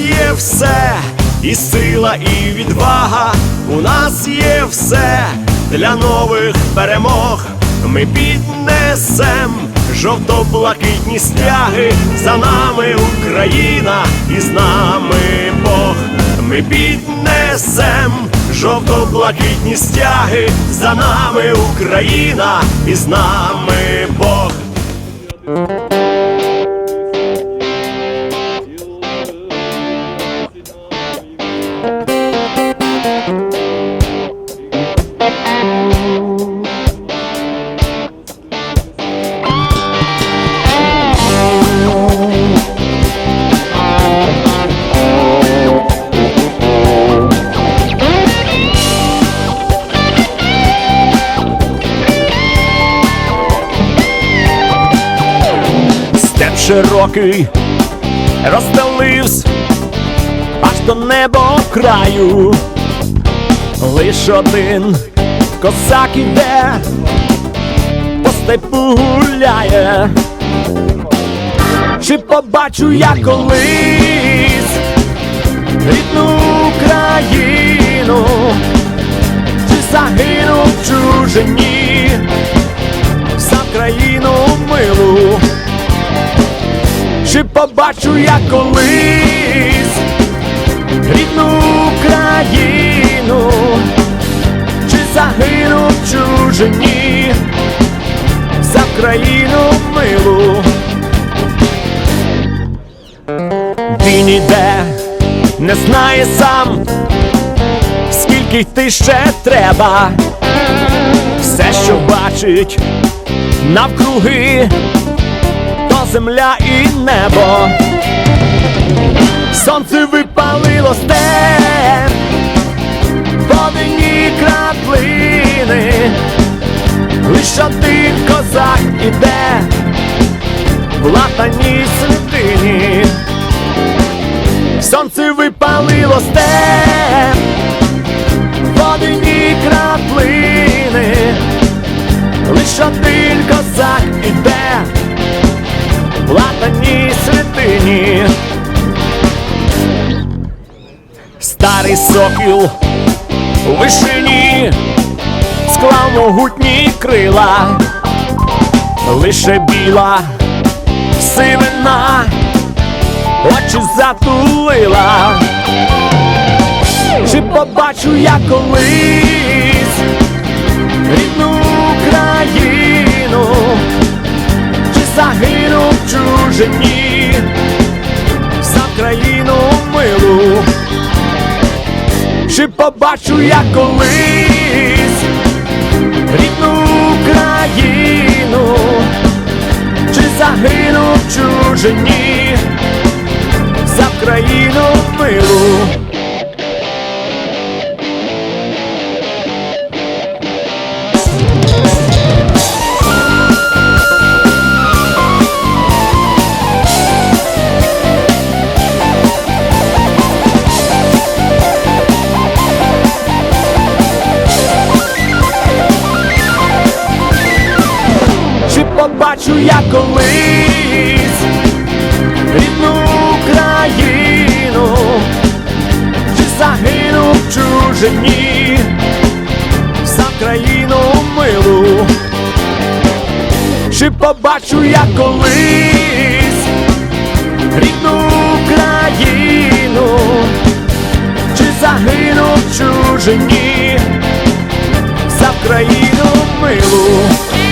є все, і сила, і відвага. У нас є все для нових перемог. Ми піднесем жовто-блакитні стяги. За нами Україна і з нами Бог. Ми піднесем жовто-блакитні стяги. За нами Україна і з нами Бог. Широкий розстелився аж до неба краю. Лиш один козак іде, по степу гуляє. Чи побачу я колись рідну Україну, чи загину в чужині за країну милу? Чи побачу я колись чужині за країну милу? Він іде, не знає сам, скільки йти ще треба, все, що бачить навкруги то земля і небо. Сонце випалило степ, водяні краплини, в латаній святині. Сонце випалило степ, водяні краплини, лиш один козак іде в святині. Старий сокіл у вишині склав могутні крила, лише біла сивина, очі затулила. Чи побачу я колись рідну країну? чи загину в чужині за країну милу, чи побачу я колись рідну країну, чужині за країну милу. побачу я колись рідну країну, чи загину в чужині? За країну милу, чи побачу я колись рідну країну, чи загину в чужині? За країну милу.